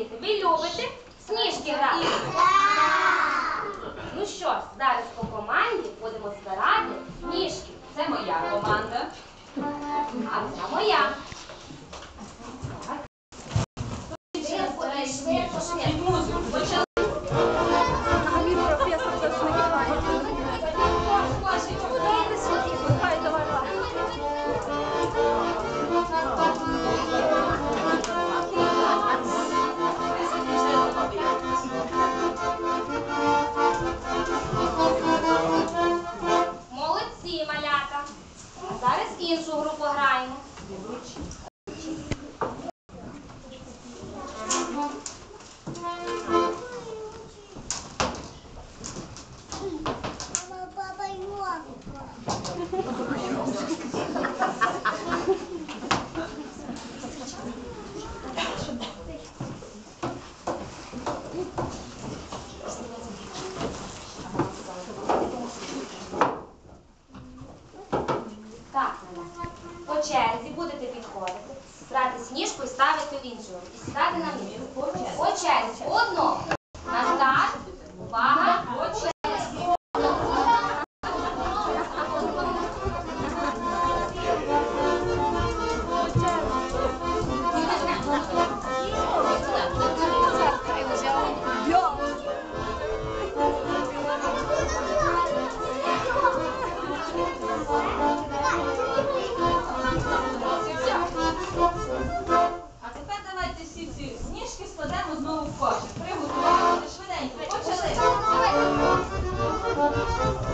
діти, ви любите сніжки грати? Ну що зараз по команді будемо збирати сніжки. Це моя команда. А це моя. Так. Швидко, швидко, швидко. Іншу групу граємо. Баба Йонка. Так, малята. По черзі будете підходити, брати сніжку і ставити в іншого. І сідати на місце. По черзі. На знову в